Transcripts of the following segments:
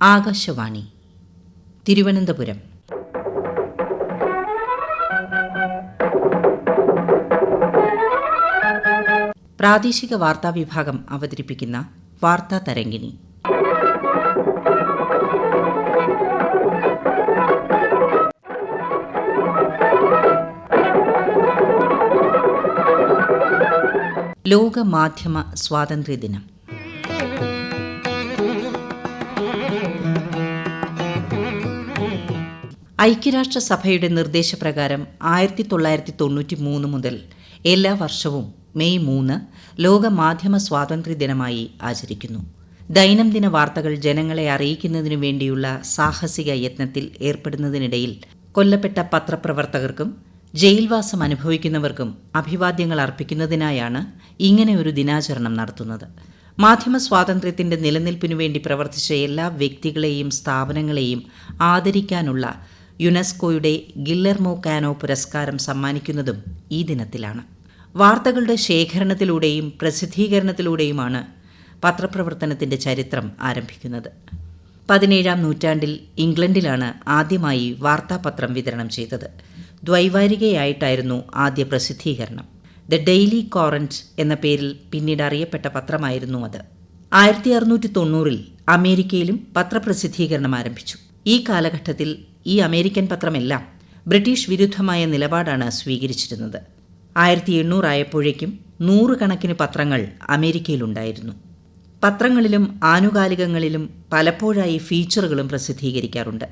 ആകാശവാണി തിരുവനന്തപുരം. പ്രാദേശിക വാർത്താ വിഭാഗം അവതരിപ്പിക്കുന്ന വാർത്താ തരംഗിണി. ലോക മാധ്യമ സ്വാതന്ത്ര്യ ഐക്യരാഷ്ട്രസഭയുടെ നിർദ്ദേശപ്രകാരം ആയിരത്തി തൊള്ളായിരത്തി തൊണ്ണൂറ്റി മൂന്ന് മുതൽ എല്ലാ വർഷവും മെയ് മൂന്ന് ലോക മാധ്യമ സ്വാതന്ത്ര്യ ദിനമായി ആചരിക്കുന്നു. ദൈനംദിന വാർത്തകൾ ജനങ്ങളെ അറിയിക്കുന്നതിനു വേണ്ടിയുള്ള സാഹസിക യത്നത്തിൽ ഏർപ്പെടുന്നതിനിടയിൽ കൊല്ലപ്പെട്ട പത്രപ്രവർത്തകർക്കും ജയിൽവാസം അനുഭവിക്കുന്നവർക്കും അഭിവാദ്യങ്ങൾ അർപ്പിക്കുന്നതിനായാണ് ഇങ്ങനെ ഒരു ദിനാചരണം നടത്തുന്നത്. മാധ്യമ സ്വാതന്ത്ര്യത്തിന്റെ നിലനിൽപ്പിനു വേണ്ടി പ്രവർത്തിച്ച എല്ലാ വ്യക്തികളെയും സ്ഥാപനങ്ങളെയും ആദരിക്കാനുള്ള യുനെസ്കോയുടെ ഗില്ലർമോ കാനോ പുരസ്കാരം സമ്മാനിക്കുന്നതും ഈ ദിനത്തിലാണ്. വാർത്തകളുടെ ശേഖരണത്തിലൂടെയും പ്രസിദ്ധീകരണത്തിലൂടെയുമാണ് പത്രപ്രവർത്തനത്തിന്റെ ചരിത്രം ആരംഭിക്കുന്നത്. പതിനേഴാം നൂറ്റാണ്ടിൽ ഇംഗ്ലണ്ടിലാണ് ആദ്യമായി വാർത്താപത്രം വിതരണം ചെയ്തത്. ദ്വൈവാരികയായിട്ടായിരുന്നു ആദ്യ പ്രസിദ്ധീകരണം. ദ ഡെയിലി കോറന്റ് എന്ന പേരിൽ പിന്നീട് അറിയപ്പെട്ട പത്രമായിരുന്നു അത്. ആയിരത്തി അറുന്നൂറ്റി തൊണ്ണൂറിൽ അമേരിക്കയിലും പത്രപ്രസിദ്ധീകരണം ആരംഭിച്ചു. ഈ കാലഘട്ടത്തിൽ ഈ അമേരിക്കൻ പത്രമെല്ലാം ബ്രിട്ടീഷ് വിരുദ്ധമായ നിലപാടാണ് സ്വീകരിച്ചിരുന്നത്. ആയിരത്തി എണ്ണൂറായപ്പോഴേക്കും നൂറുകണക്കിന് പത്രങ്ങൾ അമേരിക്കയിലുണ്ടായിരുന്നു. പത്രങ്ങളിലും ആനുകാലികങ്ങളിലും പലപ്പോഴായി ഫീച്ചറുകളും പ്രസിദ്ധീകരിക്കാറുണ്ട്.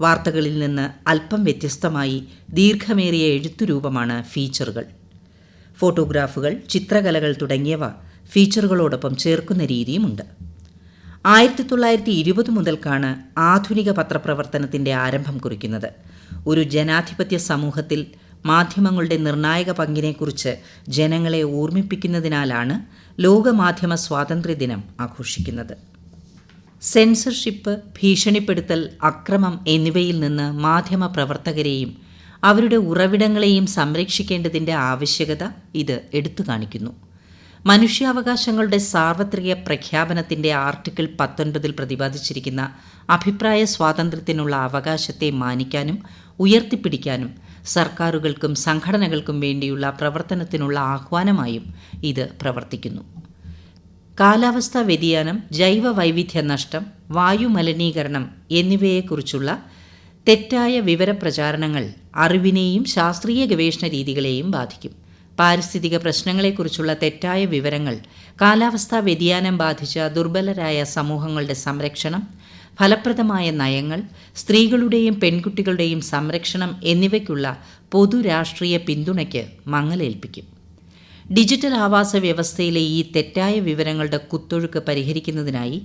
വാർത്തകളിൽ നിന്ന് അല്പം വ്യത്യസ്തമായി ദീർഘമേറിയ എഴുത്തുരൂപമാണ് ഫീച്ചറുകൾ. ഫോട്ടോഗ്രാഫുകൾ ചിത്രകലകൾ തുടങ്ങിയവ ഫീച്ചറുകളോടൊപ്പം ചേർക്കുന്ന രീതിയുമുണ്ട്. ആയിരത്തി തൊള്ളായിരത്തി ഇരുപത് മുതൽക്കാണ് ആധുനിക പത്രപ്രവർത്തനത്തിന്റെ ആരംഭം കുറിക്കുന്നത്. ഒരു ജനാധിപത്യ സമൂഹത്തിൽ മാധ്യമങ്ങളുടെ നിർണായക പങ്കിനെക്കുറിച്ച് ജനങ്ങളെ ഓർമ്മിപ്പിക്കുന്നതിനാലാണ് ലോകമാധ്യമ സ്വാതന്ത്ര്യ ദിനം ആഘോഷിക്കുന്നത്. സെൻസർഷിപ്പ് ഭീഷണിപ്പെടുത്തൽ അക്രമം എന്നിവയിൽ നിന്ന് മാധ്യമ പ്രവർത്തകരെയും അവരുടെ ഉറവിടങ്ങളെയും സംരക്ഷിക്കേണ്ടതിന്റെ ആവശ്യകത ഇത് എടുത്തു കാണിക്കുന്നു. മനുഷ്യാവകാശങ്ങളുടെ സാർവത്രിക പ്രഖ്യാപനത്തിന്റെ ആർട്ടിക്കിൾ പത്തൊൻപതിൽ പ്രതിപാദിച്ചിരിക്കുന്ന അഭിപ്രായ സ്വാതന്ത്ര്യത്തിനുള്ള അവകാശത്തെ മാനിക്കാനും ഉയർത്തിപ്പിടിക്കാനും സർക്കാരുകൾക്കും സംഘടനകൾക്കും വേണ്ടിയുള്ള പ്രവർത്തനത്തിനുള്ള ആഹ്വാനമായും ഇത് പ്രവർത്തിക്കുന്നു. കാലാവസ്ഥാ വ്യതിയാനം ജൈവ വൈവിധ്യ നഷ്ടം വായുമലിനീകരണം എന്നിവയെക്കുറിച്ചുള്ള തെറ്റായ വിവരപ്രചാരണങ്ങൾ അറിവിനെയും ശാസ്ത്രീയ ഗവേഷണ രീതികളെയും ബാധിക്കും. പാരിസ്ഥിതിക പ്രശ്നങ്ങളെക്കുറിച്ചുള്ള തെറ്റായ വിവരങ്ങൾ കാലാവസ്ഥാ വ്യതിയാനം ബാധിച്ച ദുർബലരായ സമൂഹങ്ങളുടെ സംരക്ഷണം ഫലപ്രദമായ നയങ്ങൾ സ്ത്രീകളുടെയും പെൺകുട്ടികളുടെയും സംരക്ഷണം എന്നിവയ്ക്കുള്ള പൊതുരാഷ്ട്രീയ പിന്തുണയ്ക്ക് മങ്ങലേൽപ്പിക്കും. ഡിജിറ്റൽ ആവാസ വ്യവസ്ഥയിലെ ഈ തെറ്റായ വിവരങ്ങളുടെ കുത്തൊഴുക്ക് പരിഹരിക്കുന്നതിനായി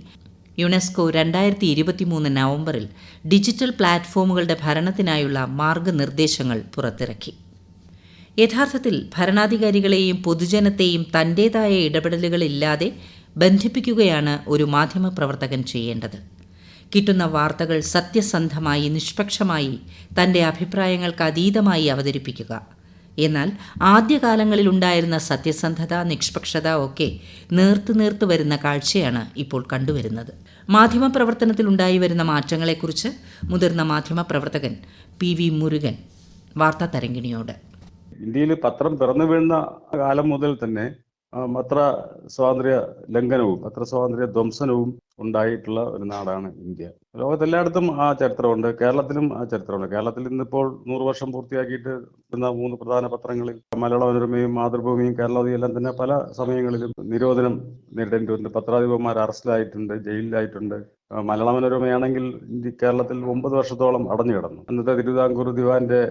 യുനെസ്കോ രണ്ടായിരത്തി ഇരുപത്തിമൂന്ന് നവംബറിൽ ഡിജിറ്റൽ പ്ലാറ്റ്ഫോമുകളുടെ ഭരണത്തിനായുള്ള മാർഗനിർദ്ദേശങ്ങൾ പുറത്തിറക്കി. യഥാർത്ഥത്തിൽ ഭരണാധികാരികളെയും പൊതുജനത്തെയും തന്റേതായ ഇടപെടലുകളില്ലാതെ ബന്ധിപ്പിക്കുകയാണ് ഒരു മാധ്യമപ്രവർത്തകൻ ചെയ്യേണ്ടത്. കിട്ടുന്ന വാർത്തകൾ സത്യസന്ധമായി നിഷ്പക്ഷമായി തന്റെ അഭിപ്രായങ്ങൾക്ക് അതീതമായി അവതരിപ്പിക്കുക. എന്നാൽ ആദ്യകാലങ്ങളിൽ ഉണ്ടായിരുന്ന സത്യസന്ധത നിഷ്പക്ഷത ഒക്കെ നേർത്തു നേർത്തു വരുന്ന കാഴ്ചയാണ് ഇപ്പോൾ കണ്ടുവരുന്നത്. മാധ്യമപ്രവർത്തനത്തിൽ ഉണ്ടായി വരുന്ന മാറ്റങ്ങളെക്കുറിച്ച് മുതിർന്ന മാധ്യമപ്രവർത്തകൻ പി വി മുരുകൻ വാർത്താ തരംഗിണിയോട് ഇന്ത്യയിൽ പത്രം പിറന്നു വീഴുന്ന കാലം മുതൽ തന്നെ പത്ര സ്വാതന്ത്ര്യ ലംഘനവും പത്ര സ്വാതന്ത്ര്യ ധ്വംസനവും ഉണ്ടായിട്ടുള്ള ഒരു നാടാണ് ഇന്ത്യ. ലോകത്തെല്ലായിടത്തും ആ ചരിത്രമുണ്ട്. കേരളത്തിലും ആ ചരിത്രമുണ്ട്. കേരളത്തിൽ ഇന്നിപ്പോൾ നൂറ് വർഷം പൂർത്തിയാക്കിയിട്ട് വരുന്ന മൂന്ന് പ്രധാന പത്രങ്ങളിൽ മലയാള മനോരമയും മാതൃഭൂമിയും കേരളവും എല്ലാം തന്നെ പല സമയങ്ങളിലും നിരോധനം നേരിടേണ്ടി വന്നിട്ടുണ്ട്. പത്രാധിപന്മാർ അറസ്റ്റിലായിട്ടുണ്ട് ജയിലിലായിട്ടുണ്ട്. മലയാള മനോരമയാണെങ്കിൽ കേരളത്തിൽ ഒമ്പത് വർഷത്തോളം അടഞ്ഞു കിടന്നു. അന്നത്തെ തിരുവിതാംകൂർ ദിവാന്റെ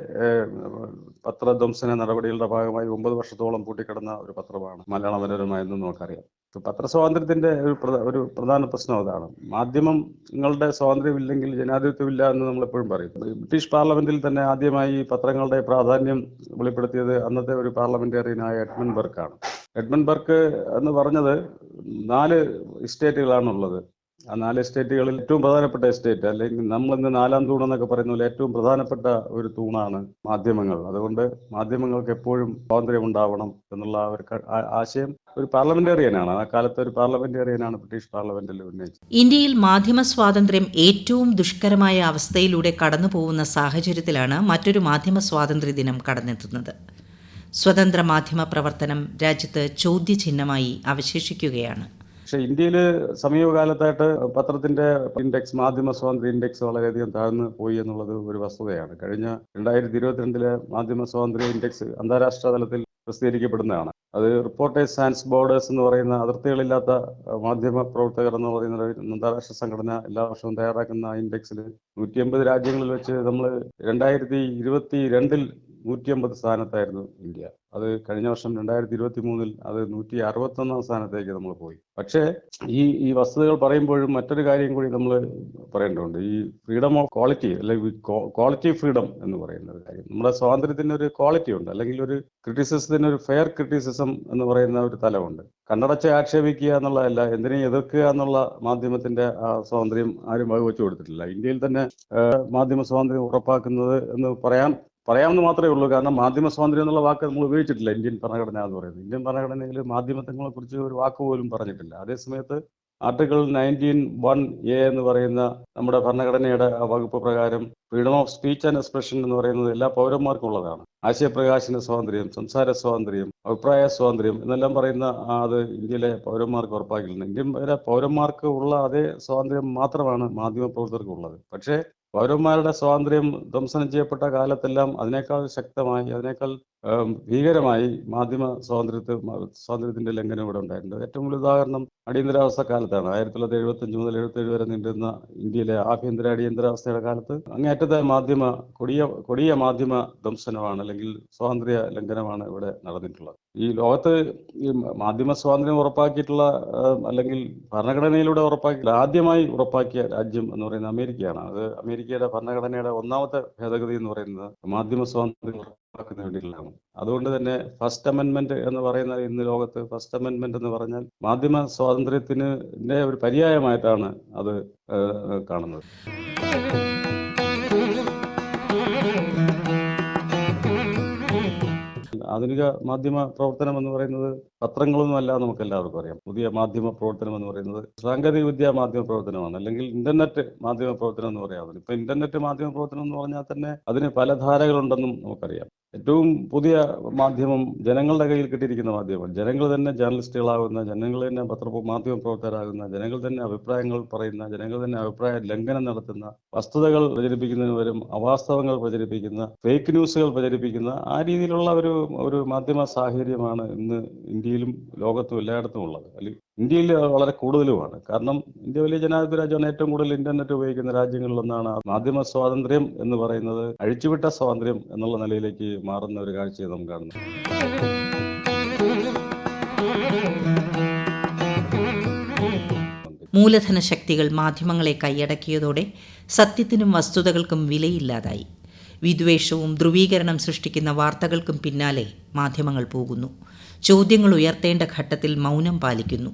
പത്രധ്വംസന നടപടികളുടെ ഭാഗമായി ഒമ്പത് വർഷത്തോളം പൂട്ടിക്കിടന്ന ഒരു പത്രമാണ് മലയാള മനോരമ എന്ന് നമുക്കറിയാം. പത്ര പത്രസ്വാതന്ത്ര്യത്തിന്റെ ഒരു ഒരു പ്രധാന പ്രശ്നം അതാണ്. മാധ്യമങ്ങളുടെ സ്വാതന്ത്ര്യമില്ലെങ്കിൽ ജനാധിപത്യമില്ല എന്ന് നമ്മൾ എപ്പോഴും പറയും. ബ്രിട്ടീഷ് പാർലമെന്റിൽ തന്നെ ആദ്യമായി പത്രങ്ങളുടെ പ്രാധാന്യം വെളിപ്പെടുത്തിയത് അന്നത്തെ ഒരു പാർലമെന്റേറിയനായ എഡ്മൻ ബർക്കാണ്. എഡ്മൻ ബർക്ക് എന്ന് പറഞ്ഞത് നാല് എസ്റ്റേറ്റുകളാണുള്ളത് ആ നാല് എസ്റ്റേറ്റുകളിൽ ഏറ്റവും പ്രധാനപ്പെട്ട എസ്റ്റേറ്റ് അല്ലെങ്കിൽ നമ്മൾ ഇന്ന് നാലാം തൂൺ എന്നൊക്കെ പറയുന്ന പോലെ ഏറ്റവും പ്രധാനപ്പെട്ട ഒരു തൂണാണ് മാധ്യമങ്ങൾ. അതുകൊണ്ട് മാധ്യമങ്ങൾക്ക് എപ്പോഴും സ്വാതന്ത്ര്യം ഉണ്ടാവണം എന്നുള്ള ഒരു ആശയം ഒരു പാർലമെന്റേറിയനാണ്. ആ കാലത്ത് ഒരു പാർലമെന്റേറിയനാണ് ബ്രിട്ടീഷ് പാർലമെന്റിൽ ഉന്നയിച്ചത്. ഇന്ത്യയിൽ മാധ്യമ സ്വാതന്ത്ര്യം ഏറ്റവും ദുഷ്കരമായ അവസ്ഥയിലൂടെ കടന്നു പോകുന്ന സാഹചര്യത്തിലാണ് മറ്റൊരു മാധ്യമ സ്വാതന്ത്ര്യ ദിനം കടന്നെത്തുന്നത്. സ്വതന്ത്ര മാധ്യമ പ്രവർത്തനം രാജ്യത്ത് ചോദ്യചിഹ്നമായി അവശേഷിക്കുകയാണ്. പക്ഷെ ഇന്ത്യയിൽ സമീപകാലത്തായിട്ട് പത്രത്തിന്റെ ഇൻഡെക്സ് മാധ്യമ സ്വാതന്ത്ര്യ ഇൻഡെക്സ് വളരെയധികം താഴ്ന്നു പോയി എന്നുള്ളത് ഒരു വസ്തുതയാണ്. കഴിഞ്ഞ രണ്ടായിരത്തി ഇരുപത്തിരണ്ടിലെ മാധ്യമ സ്വാതന്ത്ര്യ ഇൻഡെക്സ് അന്താരാഷ്ട്ര തലത്തിൽ പ്രസിദ്ധീകരിക്കപ്പെടുന്നതാണ്. അത് റിപ്പോർട്ടേഴ്സ് സാൻസ് ബോർഡേഴ്സ് എന്ന് പറയുന്ന അതിർത്തികളില്ലാത്ത മാധ്യമ പ്രവർത്തകർ എന്ന് പറയുന്ന അന്താരാഷ്ട്ര സംഘടന എല്ലാ വർഷവും തയ്യാറാക്കുന്ന ഇൻഡെക്സിൽ നൂറ്റി രാജ്യങ്ങളിൽ വെച്ച് നമ്മൾ രണ്ടായിരത്തി ഇരുപത്തി രണ്ടിൽ നൂറ്റി അമ്പത് സ്ഥാനത്തായിരുന്നു ഇന്ത്യ. അത് കഴിഞ്ഞ വർഷം രണ്ടായിരത്തി ഇരുപത്തി മൂന്നിൽ അത് നൂറ്റി അറുപത്തി ഒന്നാം സ്ഥാനത്തേക്ക് നമ്മൾ പോയി. പക്ഷേ ഈ ഈ വസ്തുതകൾ പറയുമ്പോഴും മറ്റൊരു കാര്യം കൂടി നമ്മൾ പറയേണ്ടതുണ്ട്. ഈ ഫ്രീഡം ഓഫ് ക്വാളിറ്റി അല്ലെങ്കിൽ ക്വാളിറ്റി ഫ്രീഡം എന്ന് പറയുന്ന ഒരു കാര്യം. നമ്മുടെ സ്വാതന്ത്ര്യത്തിന് ഒരു ക്വാളിറ്റി ഉണ്ട്. അല്ലെങ്കിൽ ഒരു ക്രിറ്റിസിസത്തിന് ഒരു ഫെയർ ക്രിറ്റിസിസം എന്ന് പറയുന്ന ഒരു തലമുണ്ട്. കണ്ണടച്ച് ആക്ഷേപിക്കുക എന്നുള്ളതല്ല എന്തിനേയും എതിർക്കുക എന്നുള്ള മാധ്യമത്തിന്റെ ആ സ്വാതന്ത്ര്യം ആരും വകവെച്ചു കൊടുത്തിട്ടില്ല. ഇന്ത്യയിൽ തന്നെ മാധ്യമ സ്വാതന്ത്ര്യം ഉറപ്പാക്കുന്നത് എന്ന് പറയാൻ പറയാമെന്ന് മാത്രമേ ഉള്ളൂ. കാരണം മാധ്യമ സ്വാതന്ത്ര്യം എന്നുള്ള വാക്ക് നമ്മൾ ഉപയോഗിച്ചിട്ടില്ല. ഇന്ത്യൻ ഭരണഘടന എന്ന് പറയുന്നത്. ഇന്ത്യൻ ഭരണഘടനയിൽ മാധ്യമങ്ങളെ കുറിച്ച് ഒരു വാക്ക് പോലും പറഞ്ഞിട്ടില്ല. അതേസമയത്ത് ആർട്ടിക്കിൾ നയന്റീൻ വൺ എ എന്ന് പറയുന്ന നമ്മുടെ ഭരണഘടനയുടെ വകുപ്പ് പ്രകാരം freedom of speech and expression എന്ന് പറയുന്നത് എല്ലാ പൗരന്മാർക്കും ഉള്ളതാണ്. ആശയപ്രകാശന സ്വാതന്ത്ര്യം സംസാര സ്വാതന്ത്ര്യം അഭിപ്രായ സ്വാതന്ത്ര്യം എന്നെല്ലാം പറയുന്ന അത് ഇന്ത്യയിലെ പൗരന്മാർക്ക് ഉറപ്പാക്കിയിട്ടുണ്ട്. ഇന്ത്യൻ പൗരന്മാർക്ക് ഉള്ള അതേ സ്വാതന്ത്ര്യം മാത്രമാണ് മാധ്യമ പ്രവർത്തകർക്കുള്ളത്. പക്ഷേ പൗരന്മാരുടെ സ്വാതന്ത്ര്യം ധ്വംസനം ചെയ്യപ്പെട്ട കാലത്തെല്ലാം അതിനേക്കാൾ ശക്തമായി അതിനേക്കാൾ ഭീകരമായി മാധ്യമ സ്വാതന്ത്ര്യത്തെ സ്വാതന്ത്ര്യത്തിന്റെ ലംഘനം ഇവിടെ ഉണ്ടായിട്ടുണ്ട്. ഏറ്റവും വലിയ ഉദാഹരണം അടിയന്തരാവസ്ഥ കാലത്താണ്. ആയിരത്തി തൊള്ളായിരത്തി എഴുപത്തി അഞ്ച് മുതൽ എഴുപത്തേഴ് വരെ നീണ്ടുന്ന ഇന്ത്യയിലെ ആഭ്യന്തര അടിയന്തരാവസ്ഥയുടെ കാലത്ത് അങ്ങേറ്റത്തെ മാധ്യമ കൊടിയ കൊടിയ മാധ്യമ ധ്വംസനമാണ് അല്ലെങ്കിൽ സ്വാതന്ത്ര്യ ലംഘനമാണ് ഇവിടെ നടന്നിട്ടുള്ളത്. ഈ ലോകത്ത് ഈ മാധ്യമ സ്വാതന്ത്ര്യം ഉറപ്പാക്കിയിട്ടുള്ള അല്ലെങ്കിൽ ഭരണഘടനയിലൂടെ ഉറപ്പാക്കി ആദ്യമായി ഉറപ്പാക്കിയ രാജ്യം എന്ന് പറയുന്നത് അമേരിക്കയാണ്. അത് അമേരിക്കയുടെ ഭരണഘടനയുടെ ഒന്നാമത്തെ ഭേദഗതി എന്ന് പറയുന്നത് മാധ്യമ സ്വാതന്ത്ര്യം ഉറപ്പാക്കുന്നതിന് വേണ്ടിയിട്ടുള്ളതാണ്. അതുകൊണ്ട് തന്നെ ഫസ്റ്റ് അമെന്റ്മെന്റ് എന്ന് പറയുന്ന ഇന്ന് ലോകത്ത് ഫസ്റ്റ് അമെന്റ്മെന്റ് എന്ന് പറഞ്ഞാൽ മാധ്യമ സ്വാതന്ത്ര്യത്തിന് ഒരു പര്യായമായിട്ടാണ് അത് കാണുന്നത്. ആധുനിക മാധ്യമ പ്രവർത്തനം എന്ന് പറയുന്നത് പത്രങ്ങളൊന്നും അല്ല നമുക്ക് എല്ലാവർക്കും അറിയാം. പുതിയ മാധ്യമ പ്രവർത്തനം എന്ന് പറയുന്നത് സാങ്കേതിക വിദ്യ മാധ്യമ പ്രവർത്തനമാണ്. അല്ലെങ്കിൽ ഇന്റർനെറ്റ് മാധ്യമ പ്രവർത്തനം എന്ന് പറയാം. ഇപ്പൊ ഇന്റർനെറ്റ് മാധ്യമ പ്രവർത്തനം എന്ന് പറഞ്ഞാൽ തന്നെ അതിന് പല ധാരകളുണ്ടെന്നും നമുക്കറിയാം. ഏറ്റവും പുതിയ മാധ്യമം ജനങ്ങളുടെ കയ്യിൽ കിട്ടിയിരിക്കുന്ന മാധ്യമം. ജനങ്ങൾ തന്നെ ജേർണലിസ്റ്റുകളാകുന്ന ജനങ്ങൾ തന്നെ പത്ര മാധ്യമ പ്രവർത്തകരാകുന്ന ജനങ്ങൾ തന്നെ അഭിപ്രായങ്ങൾ പറയുന്ന ജനങ്ങൾ തന്നെ അഭിപ്രായ ലംഘനം നടത്തുന്ന വസ്തുതകൾ പ്രചരിപ്പിക്കുന്നതിന് വരും അവാസ്തവങ്ങൾ പ്രചരിപ്പിക്കുന്ന ഫേക്ക് ന്യൂസുകൾ പ്രചരിപ്പിക്കുന്ന ആ രീതിയിലുള്ള ഒരു ഒരു മാധ്യമ സാഹചര്യമാണ് ഇന്ന് ഇന്ത്യയിലും ലോകത്തും എല്ലായിടത്തും ഉള്ളത്. അല്ലെങ്കിൽ ഇന്ത്യയിൽ വളരെ കൂടുതലുമാണ്. കാരണം ഇന്ത്യ വലിയ ജനാധിപത്യ രാജ്യമാണ്. ഏറ്റവും കൂടുതൽ ഇന്റർനെറ്റ് ഉപയോഗിക്കുന്ന രാജ്യങ്ങളിലൊന്നാണ് മാധ്യമ സ്വാതന്ത്ര്യം എന്ന് പറയുന്നത് അഴിച്ചുവിട്ട സ്വാതന്ത്ര്യം എന്നുള്ള നിലയിലേക്ക് മാറുന്ന ഒരു കാഴ്ചയെ നാം കാണുന്നു. മൂലധന ശക്തികൾ മാധ്യമങ്ങളെ കൈയടക്കിയതോടെ സത്യത്തിനും വസ്തുതകൾക്കും വിലയില്ലാതായി. വിദ്വേഷവും ധ്രുവീകരണം സൃഷ്ടിക്കുന്ന വാർത്തകൾക്കും പിന്നാലെ മാധ്യമങ്ങൾ പോകുന്നു. ചോദ്യങ്ങൾ ഉയർത്തേണ്ട ഘട്ടത്തിൽ മൗനം പാലിക്കുന്നു.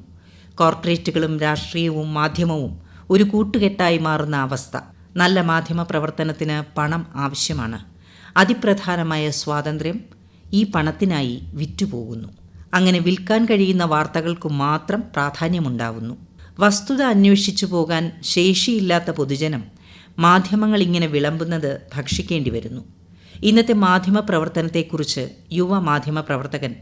കോർപ്പറേറ്റുകളും രാഷ്ട്രീയവും മാധ്യമവും ഒരു കൂട്ടുകെട്ടായി മാറുന്ന അവസ്ഥ. നല്ല മാധ്യമ പ്രവർത്തനത്തിന് പണം ആവശ്യമാണ്. അതിപ്രധാനമായ സ്വാതന്ത്ര്യം ഈ പണത്തിനായി വിറ്റുപോകുന്നു. അങ്ങനെ വിൽക്കാൻ കഴിയുന്ന വാർത്തകൾക്കു മാത്രം പ്രാധാന്യമുണ്ടാവുന്നു. വസ്തുത അന്വേഷിച്ചു പോകാൻ ശേഷിയില്ലാത്ത പൊതുജനം മാധ്യമങ്ങൾ ഇങ്ങനെ വിളമ്പുന്നത് ഭക്ഷിക്കേണ്ടി വരുന്നു. ഇന്നത്തെ മാധ്യമ പ്രവർത്തനത്തെക്കുറിച്ച് യുവ മാധ്യമ പ്രവർത്തകൻ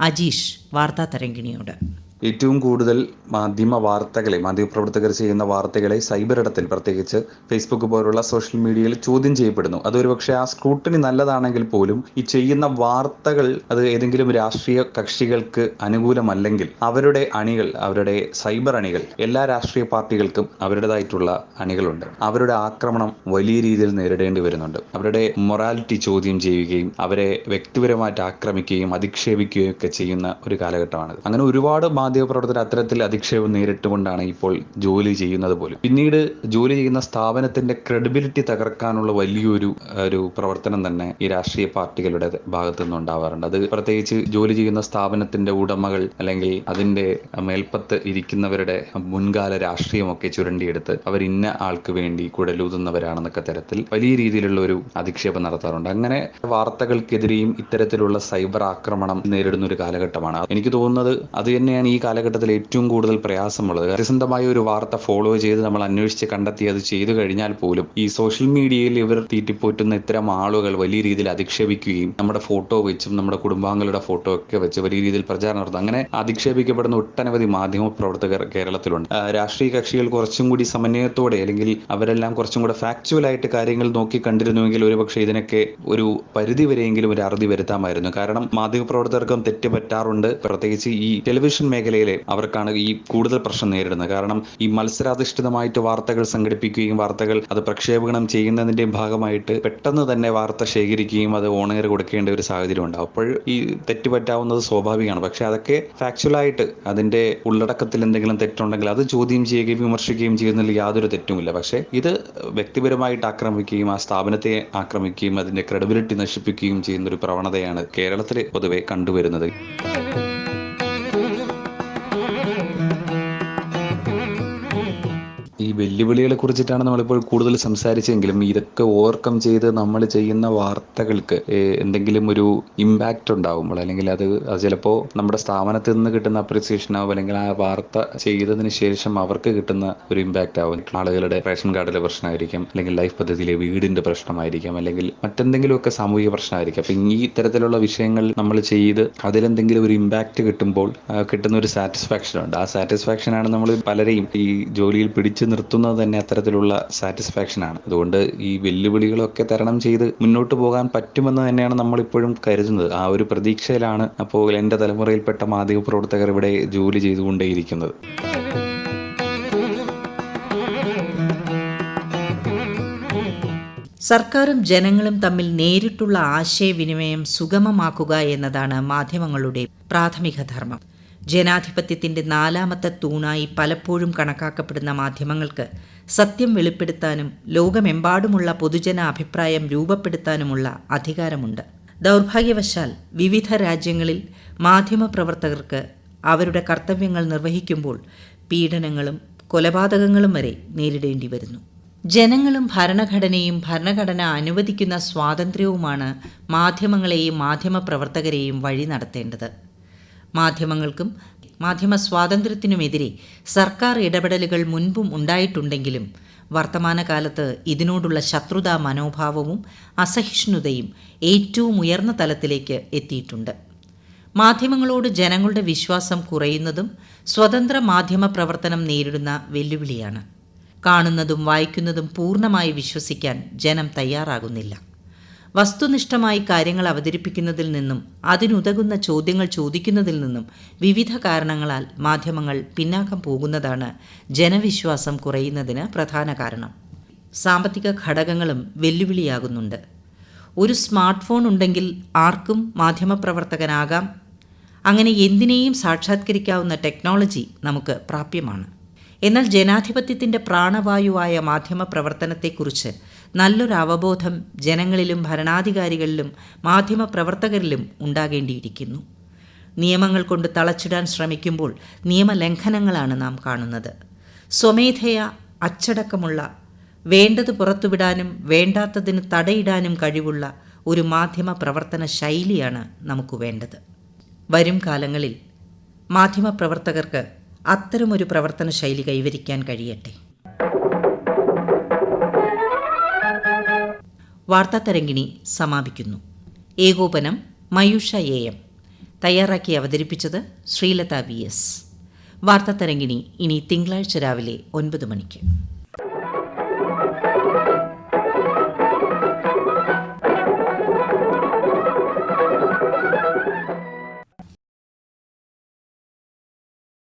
അജീഷ് വാർത്താ തരംഗിണിയോട്. ഏറ്റവും കൂടുതൽ മാധ്യമ വാർത്തകളെ മാധ്യമപ്രവർത്തകർ ചെയ്യുന്ന വാർത്തകളെ സൈബർ ഇടത്തിൽ പ്രത്യേകിച്ച് ഫേസ്ബുക്ക് പോലുള്ള സോഷ്യൽ മീഡിയയിൽ ചോദ്യം ചെയ്യപ്പെടുന്നു. അതൊരു പക്ഷേ ആ സ്ക്രൂട്ടിനി നല്ലതാണെങ്കിൽ പോലും ഈ ചെയ്യുന്ന വാർത്തകൾ അത് ഏതെങ്കിലും രാഷ്ട്രീയ കക്ഷികൾക്ക് അനുകൂലമല്ലെങ്കിൽ അവരുടെ അണികൾ അവരുടെ സൈബർ അണികൾ എല്ലാ രാഷ്ട്രീയ പാർട്ടികൾക്കും അവരുടേതായിട്ടുള്ള അണികളുണ്ട്. അവരുടെ ആക്രമണം വലിയ രീതിയിൽ നേരിടേണ്ടി വരുന്നുണ്ട്. അവരുടെ മൊറാലിറ്റി ചോദ്യം ചെയ്യുകയും അവരെ വ്യക്തിപരമായിട്ട് ആക്രമിക്കുകയും അധിക്ഷേപിക്കുകയും ഒക്കെ ചെയ്യുന്ന ഒരു കാലഘട്ടമാണ് അങ്ങനെ ഒരുപാട് മാധ്യമപ്രവർത്തകർ അത്തരത്തിൽ അധിക്ഷേപം നേരിട്ടുകൊണ്ടാണ് ഇപ്പോൾ ജോലി ചെയ്യുന്നത് പോലും. പിന്നീട് ജോലി ചെയ്യുന്ന സ്ഥാപനത്തിന്റെ ക്രെഡിബിലിറ്റി തകർക്കാനുള്ള വലിയൊരു ഒരു പ്രവർത്തനം തന്നെ ഈ രാഷ്ട്രീയ പാർട്ടികളുടെ ഭാഗത്തു നിന്നുണ്ടാവാറുണ്ട്. അത് പ്രത്യേകിച്ച് ജോലി ചെയ്യുന്ന സ്ഥാപനത്തിന്റെ ഉടമകൾ അല്ലെങ്കിൽ അതിന്റെ മേൽപ്പത്ത് ഇരിക്കുന്നവരുടെ മുൻകാല രാഷ്ട്രീയമൊക്കെ ചുരണ്ടിയെടുത്ത് അവർ ഇന്ന ആൾക്ക് വേണ്ടി കുഴലൂതുന്നവരാണെന്നൊക്കെ തരത്തിൽ വലിയ രീതിയിലുള്ള ഒരു അധിക്ഷേപം നടത്താറുണ്ട്. അങ്ങനെ വാർത്തകൾക്കെതിരെയും ഇത്തരത്തിലുള്ള സൈബർ ആക്രമണം നേരിടുന്ന ഒരു കാലഘട്ടമാണ്. എനിക്ക് തോന്നുന്നത് അത് തന്നെയാണ് ഈ കാലഘട്ടത്തിൽ ഏറ്റവും കൂടുതൽ പ്രയാസമുള്ളത്. സത്യസന്ധമായ ഒരു വാർത്ത ഫോളോ ചെയ്ത് നമ്മൾ അന്വേഷിച്ച് കണ്ടെത്തി അത് ചെയ്തു കഴിഞ്ഞാൽ പോലും ഈ സോഷ്യൽ മീഡിയയിൽ ഇവർ തീറ്റിപ്പോറ്റുന്ന ഇത്തരം ആളുകൾ വലിയ രീതിയിൽ അധിക്ഷേപിക്കുകയും നമ്മുടെ ഫോട്ടോ വെച്ചും നമ്മുടെ കുടുംബാംഗങ്ങളുടെ ഫോട്ടോ ഒക്കെ വെച്ച് വലിയ രീതിയിൽ പ്രചാരണം നടത്തും. അങ്ങനെ അധിക്ഷേപിക്കപ്പെടുന്ന ഒട്ടനവധി മാധ്യമ പ്രവർത്തകർ കേരളത്തിലുണ്ട്. രാഷ്ട്രീയ കക്ഷികൾ കുറച്ചും കൂടി സമന്വയത്തോടെ അല്ലെങ്കിൽ അവരെല്ലാം കുറച്ചും കൂടെ ഫാക്ച്വൽ ആയിട്ട് കാര്യങ്ങൾ നോക്കി കണ്ടിരുന്നുവെങ്കിൽ ഒരുപക്ഷെ ഇതിനൊക്കെ ഒരു പരിധി വരെയെങ്കിലും ഒരു അറുതി വരുത്താമായിരുന്നു. കാരണം മാധ്യമപ്രവർത്തകർക്കും തെറ്റ് പറ്റാറുണ്ട്. പ്രത്യേകിച്ച് ഈ ടെലിവിഷൻ മേഖലയിലെ അവർക്കാണ് ഈ കൂടുതൽ പ്രശ്നം നേരിടുന്നത്. കാരണം ഈ മത്സരാധിഷ്ഠിതമായിട്ട് വാർത്തകൾ സംഘടിപ്പിക്കുകയും വാർത്തകൾ അത് പ്രക്ഷേപണം ചെയ്യുന്നതിന്റെ ഭാഗമായിട്ട് പെട്ടെന്ന് തന്നെ വാർത്ത ശേഖരിക്കുകയും അത് ഓണയർ കൊടുക്കേണ്ട ഒരു സാഹചര്യം ഉണ്ടാവും അപ്പോൾ ഈ തെറ്റുപറ്റാവുന്നത് സ്വാഭാവികമാണ്. പക്ഷെ അതൊക്കെ ഫാക്ച്വലായിട്ട് അതിന്റെ ഉള്ളടക്കത്തിൽ എന്തെങ്കിലും തെറ്റുണ്ടെങ്കിൽ അത് ചോദ്യം ചെയ്യുകയും വിമർശിക്കുകയും ചെയ്യുന്നതിൽ യാതൊരു തെറ്റുമില്ല. പക്ഷേ ഇത് വ്യക്തിപരമായിട്ട് ആക്രമിക്കുകയും ആ സ്ഥാപനത്തെ ആക്രമിക്കുകയും അതിന്റെ ക്രെഡിബിലിറ്റി നശിപ്പിക്കുകയും ചെയ്യുന്ന ഒരു പ്രവണതയാണ് കേരളത്തിൽ പൊതുവെ കണ്ടുവരുന്നത്. വെല്ലുവിളികളെ കുറിച്ചിട്ടാണ് നമ്മളിപ്പോൾ കൂടുതൽ സംസാരിച്ചെങ്കിലും ഇതൊക്കെ ഓവർകം ചെയ്ത് നമ്മൾ ചെയ്യുന്ന വാർത്തകൾക്ക് എന്തെങ്കിലും ഒരു ഇമ്പാക്റ്റ് ഉണ്ടാവുമ്പോൾ അല്ലെങ്കിൽ അത് ചിലപ്പോൾ നമ്മുടെ സ്ഥാപനത്തിൽ നിന്ന് കിട്ടുന്ന അപ്രിസിയേഷൻ അല്ലെങ്കിൽ ആ വാർത്ത ചെയ്തതിന് ശേഷം അവർക്ക് കിട്ടുന്ന ഒരു ഇമ്പാക്റ്റ് ആവും. ആളുകളുടെ റേഷൻ കാർഡിലെ പ്രശ്നമായിരിക്കും അല്ലെങ്കിൽ ലൈഫ് പദ്ധതിയിലെ വീടിന്റെ പ്രശ്നമായിരിക്കും അല്ലെങ്കിൽ മറ്റെന്തെങ്കിലുമൊക്കെ സാമൂഹിക പ്രശ്നമായിരിക്കും. അപ്പം ഈ തരത്തിലുള്ള വിഷയങ്ങൾ നമ്മൾ ചെയ്ത് അതിലെന്തെങ്കിലും ഒരു ഇമ്പാക്റ്റ് കിട്ടുമ്പോൾ കിട്ടുന്ന ഒരു സാറ്റിസ്ഫാക്ഷൻ ഉണ്ട്. ആ സാറ്റിസ്ഫാക്ഷനാണ് നമ്മൾ പലരെയും ഈ ജോലിയിൽ പിടിച്ചു നിർത്തുന്നത് തന്നെ അത്തരത്തിലുള്ള സാറ്റിസ്ഫാക്ഷൻ ആണ്. അതുകൊണ്ട് ഈ വെല്ലുവിളികളൊക്കെ തരണം ചെയ്ത് മുന്നോട്ട് പോകാൻ പറ്റുമെന്ന് തന്നെയാണ് നമ്മളിപ്പോഴും കരുതുന്നത്. ആ ഒരു പ്രതീക്ഷയിലാണ് അപ്പോൾ എന്റെ തലമുറയിൽപ്പെട്ട മാധ്യമ പ്രവർത്തകർ ഇവിടെ ജോലി ചെയ്തുകൊണ്ടേയിരിക്കുന്നത്. സർക്കാരും ജനങ്ങളും തമ്മിൽ നേരിട്ടുള്ള ആശയവിനിമയം സുഗമമാക്കുക എന്നതാണ് മാധ്യമങ്ങളുടെ പ്രാഥമിക ധർമ്മം. ജനാധിപത്യത്തിന്റെ നാലാമത്തെ തൂണായി പലപ്പോഴും കണക്കാക്കപ്പെടുന്ന മാധ്യമങ്ങൾക്ക് സത്യം വെളിപ്പെടുത്താനും ലോകമെമ്പാടുമുള്ള പൊതുജന അഭിപ്രായം രൂപപ്പെടുത്താനുമുള്ള അധികാരമുണ്ട്. ദൗർഭാഗ്യവശാൽ വിവിധ രാജ്യങ്ങളിൽ മാധ്യമപ്രവർത്തകർക്ക് അവരുടെ കർത്തവ്യങ്ങൾ നിർവഹിക്കുമ്പോൾ പീഡനങ്ങളും കൊലപാതകങ്ങളും വരെ നേരിടേണ്ടി വരുന്നു. ജനങ്ങളും ഭരണഘടനയും ഭരണഘടന അനുവദിക്കുന്ന സ്വാതന്ത്ര്യവുമാണ് മാധ്യമങ്ങളെയും മാധ്യമപ്രവർത്തകരെയും വഴി നടത്തേണ്ടത്. മാധ്യമങ്ങൾക്കും മാധ്യമ സ്വാതന്ത്ര്യത്തിനുമെതിരെ സർക്കാർ ഇടപെടലുകൾ മുൻപും ഉണ്ടായിട്ടുണ്ടെങ്കിലും വർത്തമാനകാലത്ത് ഇതിനോടുള്ള ശത്രുതാ മനോഭാവവും അസഹിഷ്ണുതയും ഏറ്റവും ഉയർന്ന തലത്തിലേക്ക് എത്തിയിട്ടുണ്ട്. മാധ്യമങ്ങളോട് ജനങ്ങളുടെ വിശ്വാസം കുറയുന്നതും സ്വതന്ത്ര മാധ്യമ പ്രവർത്തനം നേരിടുന്ന വെല്ലുവിളിയാണ്. കാണുന്നതും വായിക്കുന്നതും പൂർണമായി വിശ്വസിക്കാൻ ജനം തയ്യാറാകുന്നില്ല. വസ്തുനിഷ്ഠമായി കാര്യങ്ങൾ അവതരിപ്പിക്കുന്നതിൽ നിന്നും അതിനുതകുന്ന ചോദ്യങ്ങൾ ചോദിക്കുന്നതിൽ നിന്നും വിവിധ കാരണങ്ങളാൽ മാധ്യമങ്ങൾ പിന്നാക്കം പോകുന്നതാണ് ജനവിശ്വാസം കുറയുന്നതിന് പ്രധാന കാരണം. സാമ്പത്തിക ഘടകങ്ങളും വെല്ലുവിളിയാകുന്നുണ്ട്. ഒരു സ്മാർട്ട് ഫോൺ ഉണ്ടെങ്കിൽ ആർക്കും മാധ്യമപ്രവർത്തകനാകാം. അങ്ങനെ എന്തിനേയും സാക്ഷാത്കരിക്കാവുന്ന ടെക്നോളജി നമുക്ക് പ്രാപ്യമാണ്. എന്നാൽ ജനാധിപത്യത്തിന്റെ പ്രാണവായുവായ മാധ്യമ പ്രവർത്തനത്തെക്കുറിച്ച് നല്ലൊരു അവബോധം ജനങ്ങളിലും ഭരണാധികാരികളിലും മാധ്യമപ്രവർത്തകരിലും ഉണ്ടാകേണ്ടിയിരിക്കുന്നു. നിയമങ്ങൾ കൊണ്ട് തളച്ചിടാൻ ശ്രമിക്കുമ്പോൾ നിയമലംഘനങ്ങളാണ് നാം കാണുന്നത്. സ്വമേധയ അച്ചടക്കമുള്ള വേണ്ടത് പുറത്തുവിടാനും വേണ്ടാത്തതിന് തടയിടാനും കഴിവുള്ള ഒരു മാധ്യമ പ്രവർത്തന ശൈലിയാണ് നമുക്ക് വേണ്ടത്. വരും കാലങ്ങളിൽ മാധ്യമപ്രവർത്തകർക്ക് അത്തരമൊരു പ്രവർത്തന ശൈലി കൈവരിക്കാൻ കഴിയട്ടെ. വാർത്താതരംഗിണി സമാപിക്കുന്നു. ഏകോപനം മയൂഷ എ എം. തയ്യാറാക്കി അവതരിപ്പിച്ചത് ശ്രീലത വി എസ്. വാർത്താതരംഗിണി ഇനി തിങ്കളാഴ്ച രാവിലെ ഒൻപത് മണിക്ക്.